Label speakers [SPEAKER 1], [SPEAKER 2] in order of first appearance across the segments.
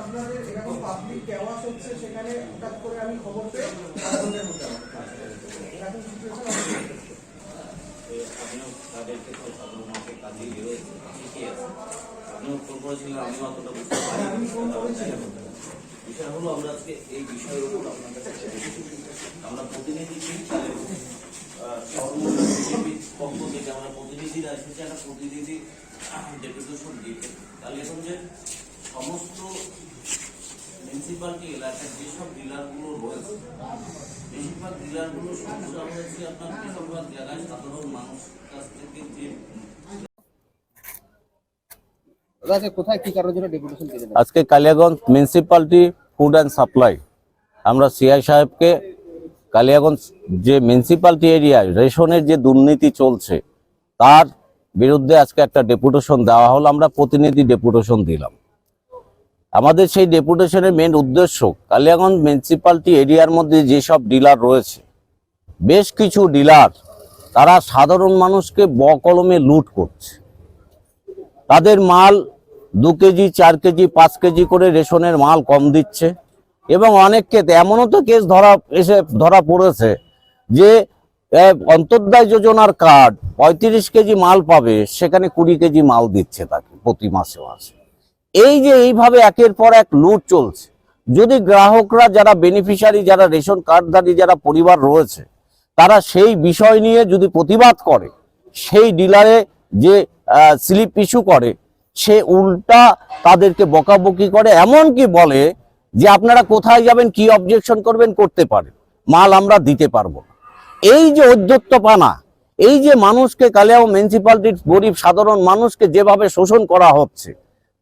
[SPEAKER 1] আপনাদের এরকম public chaos হচ্ছে সেখানে হঠাৎ করে আমি খবর পেয়ে আন্দোলনের মধ্যে আমার কাজ করতে হবে। এরকম সিচুয়েশন আমি face করতে পারি।
[SPEAKER 2] আমিও তাদেরকে তো সাধারণ কাজে বেরোয়েছি ঠিকই আছে আমিও ফোন করেছিলাম আমিও অতটা বুঝতে পারি
[SPEAKER 1] আমি ফোন করেছিলাম
[SPEAKER 2] বিষয় হলো আমরা আজকে এই বিষয়ের উপর আপনার কাছে আমরা প্রতিনিধি তাহলে পক্ষ থেকে আমরা প্রতিনিধিরা এসেছি একটা প্রতিনিধি ডেপুটেশন দিতে তাহলে এখন যে সমস্ত মিউনিসিপালিটি এলাকায় যেসব ডিলারগুলো রয়েছে বেশিরভাগ ডিলারগুলো সমস্যা হয়েছে আপনার বেশিরভাগ জায়গায় সাধারণ মানুষ কাছ থেকে যে
[SPEAKER 3] আজকে কোথায় কি কারণের জন্য ডেপুটেশন দিলেন
[SPEAKER 4] আজকে Kaliaganj municipality food and supply আমরা সিআই সাহেবকে কালিয়াগঞ্জ যে মিউনিসিপালিটি এরিয়ায় রেশনের যে দুর্নীতি চলছে তার বিরুদ্ধে আজকে একটা ডেপুটেশন দেওয়া হলো। আমরা প্রতিনিধি ডেপুটেশন দিলাম। আমাদের সেই ডেপুটেশনের মেন উদ্দেশ্য কালিয়াগঞ্জ মিউনিসিপালিটি এরিয়ার মধ্যে যেসব ডিলার রয়েছে, বেশ কিছু ডিলার তারা সাধারণ মানুষকে বকলমে লুট করছে। তাদের মাল দু কেজি, চার কেজি, পাঁচ কেজি করে রেশনের মাল কম দিচ্ছে এবং অনেক ক্ষেত্রে এমনও তো কেস ধরা এসে, ধরা পড়েছে যে অন্তর্দায় যোজনার কার্ড পঁয়ত্রিশ কেজি মাল পাবে, সেখানে কুড়ি কেজি মাল দিচ্ছে তাকে প্রতি মাসে মাসে। এই যে এইভাবে একের পর এক লুট চলছে, যদি গ্রাহকরা যারা বেনিফিশিয়ারি যারা রেশন কার্ডধারী, যারা পরিবার রয়েছে, তারা সেই বিষয় নিয়ে যদি প্রতিবাদ করে, সেই ডিলারে যে স্লিপ ইস্যু করে, সে উল্টা তাদেরকে বকাবকি করে এমন কি বলে যে আপনারা কোথায় যাবেন, কি অবজেকশন করবেন, করতে পারেন। মাল আমরা দিতে পারব এই যে পানা এই যে মানুষকে কালিয়াও মিউনিসিপালিটির গরিব সাধারণ মানুষকে যেভাবে শোষণ করা হচ্ছে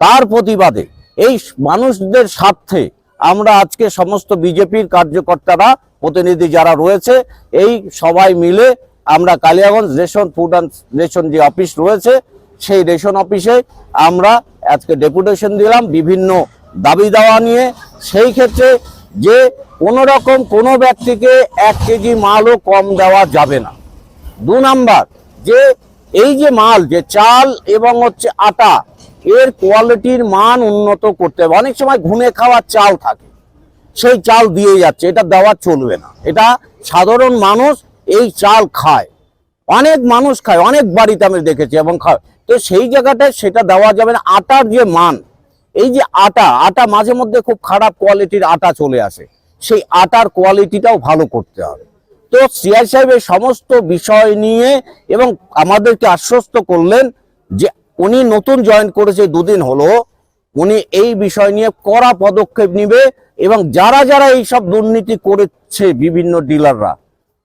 [SPEAKER 4] তার প্রতিবাদে এই মানুষদের স্বার্থে আমরা আজকে সমস্ত বিজেপির কার্যকর্তারা প্রতিনিধি যারা রয়েছে, এই সবাই মিলে আমরা Kaliaganj ration food and ration যে অফিস রয়েছে, সেই রেশন অফিসে আমরা আজকে ডেপুটেশন দিলাম বিভিন্ন দাবি দাওয়া নিয়ে। সেই ক্ষেত্রে যে কোনো রকম কোনো ব্যক্তিকে এক কেজি মালও কম দেওয়া যাবে না। দু নাম্বার, যে এই যে মাল, যে চাল এবং হচ্ছে আটা এর কোয়ালিটির মান উন্নত করতে হবে। অনেক সময় ঘুমে খাওয়ার চাল থাকে, সেই চাল দিয়ে যাচ্ছে, এটা দেওয়া চলবে না। এটা সাধারণ মানুষ এই চাল খায়, অনেক মানুষ খায়, অনেক বাড়িতে আমি দেখেছি এবং খায়। তো সেই জায়গাটায় সেটা দেওয়া যাবে না। আটার যে মান, এই যে আটা আটা মাঝে মধ্যে খুব খারাপ কোয়ালিটির আটা চলে আসে, সেই আটার কোয়ালিটিটাও ভালো করতে হবে। তো সিআই সাহেবের সমস্ত বিষয় নিয়ে এবং আমাদেরকে আশ্বস্ত করলেন যে উনি নতুন জয়েন করেছে দুদিন হলো, উনি এই বিষয় নিয়ে কড়া পদক্ষেপ নিবে এবং যারা যারা এই সব দুর্নীতি করেছে বিভিন্ন ডিলাররা,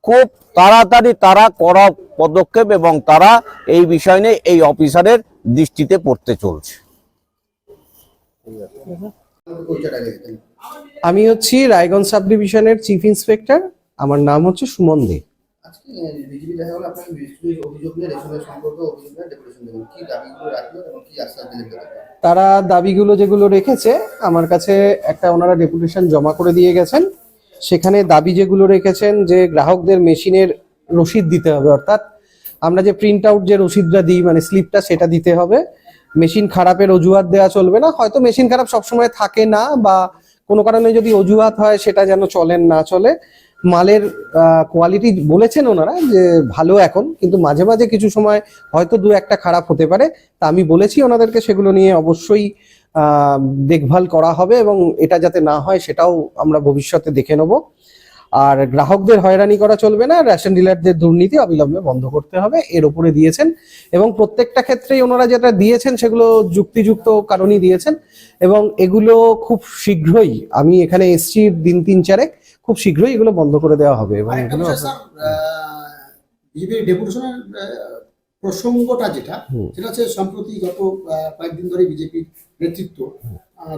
[SPEAKER 4] খুব তাড়াতাড়ি তারা কড়া পদক্ষেপ এবং তারা এই বিষয় নিয়ে এই অফিসারের দৃষ্টিতে পড়তে চলছে।
[SPEAKER 5] আমি হচ্ছি রায়গঞ্জ সাব ডিভিশনের চিফ ইন্সপেক্টর, আমার নাম হচ্ছে সুমন দে।
[SPEAKER 3] আজকে বিজেপি দেখা গেল আপনার অভিযোগ নিয়ে রেশনের সম্পর্কে অভিযোগ নিয়ে দেবেন। কি দাবিগুলো রাখবেন এবং কি আশ্বাস দিলেন
[SPEAKER 5] তারা দাবিগুলো যেগুলো রেখেছে, আমার কাছে একটা ওনারা ডেপুটেশন জমা করে দিয়ে গেছেন। সেখানে দাবি যেগুলো রেখেছেন যে গ্রাহকদের মেশিনের রসিদ দিতে হবে, অর্থাৎ আমরা যে প্রিন্ট আউট যে রসিদটা দিই মানে স্লিপটা সেটা দিতে হবে। মেশিন খারাপের অজুহাত দেওয়া চলবে না, হয়তো মেশিন খারাপ সবসময় থাকে না বা কোনো কারণে যদি অজুহাত হয়, সেটা যেন চলেন না চলে। মালের কোয়ালিটি বলেছেন ওনারা যে ভালো এখন, কিন্তু মাঝে মাঝে কিছু সময় হয়তো দু একটা খারাপ হতে পারে। তা আমি বলেছি ওনাদেরকে সেগুলো নিয়ে অবশ্যই দেখভাল করা হবে এবং এটা যাতে না হয় সেটাও আমরা ভবিষ্যতে দেখে নেব। আর গ্রাহকদের হয়রানি করা চলবে না রেশন ডিলারদের দুর্নীতি অবিলম্বে বন্ধ করতে হবে এর উপরে দিয়েছেন। এবং প্রত্যেকটা ক্ষেত্রেই ওনারা যেটা দিয়েছেন সেগুলো যুক্তিযুক্ত কারণই দিয়েছেন। এবং এগুলো খুব শীঘ্রই আমি এখানে এসছি দিন তিন চারেক খুব শীঘ্রই এগুলো বন্ধ করে দেওয়া হবে। এবং এগুলো
[SPEAKER 6] ডেপুটেশনের প্রসঙ্গটা যেটা সেটা হচ্ছে সম্প্রতি গত কয়েকদিন ধরে বিজেপির নেতৃত্ব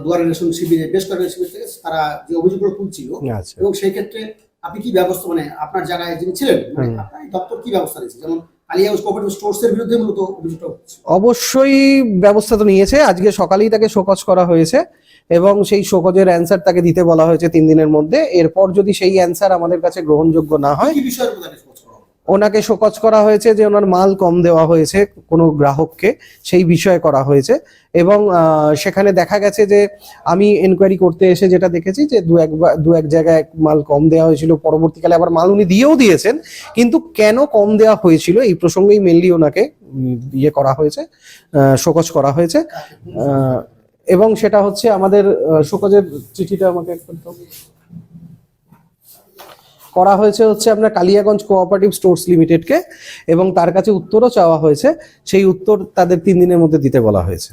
[SPEAKER 6] দুয়ারে রেশন শিবিরে বেশ কয়েকটা শিবির থেকে তারা যে অভিযোগগুলো তুলছিল
[SPEAKER 5] আচ্ছা।
[SPEAKER 6] এবং সেই ক্ষেত্রে আপনি কি ব্যবস্থা মানে আপনার জায়গায় যিনি ছিলেন মানে আপনার দপ্তর কি ব্যবস্থা নিয়েছে? যেমন
[SPEAKER 5] অবশ্যই ব্যবস্থা তো নিয়েছে। আজকে সকালেই তাকে শোকজ করা হয়েছে এবং সেই শোকজের অ্যান্সার তাকে দিতে বলা হয়েছে তিন দিনের মধ্যে। এরপর যদি সেই অ্যান্সার আমাদের কাছে গ্রহণযোগ্য না হয় ওনাকে শোকজ করা হয়েছে যে ওনার মাল কম দেওয়া হয়েছে কোনো গ্রাহককে, সেই বিষয়ে করা হয়েছে এবং সেখানে দেখা গেছে যে আমি এনকোয়ারি করতে এসে যেটা দেখেছি যে দু একবার দু এক জায়গায় মাল কম দেওয়া হয়েছিল, পরবর্তীকালে আবার মাল উনি দিয়েও দিয়েছেন, কিন্তু কেন কম দেওয়া হয়েছিল এই প্রসঙ্গেই মেনলি ওনাকে ইয়ে করা হয়েছে শোকজ করা হয়েছে এবং সেটা হচ্ছে আমাদের শোকজের চিঠিটা আমাকে একটু। করা হয়েছে হচ্ছে আপনার কালিয়াগঞ্জ কোঅপারেটিভ স্টোর্স লিমিটেডকে এবং তার কাছে উত্তরও চাওয়া হয়েছে, সেই উত্তর তাদের তিন দিনের মধ্যে দিতে বলা হয়েছে।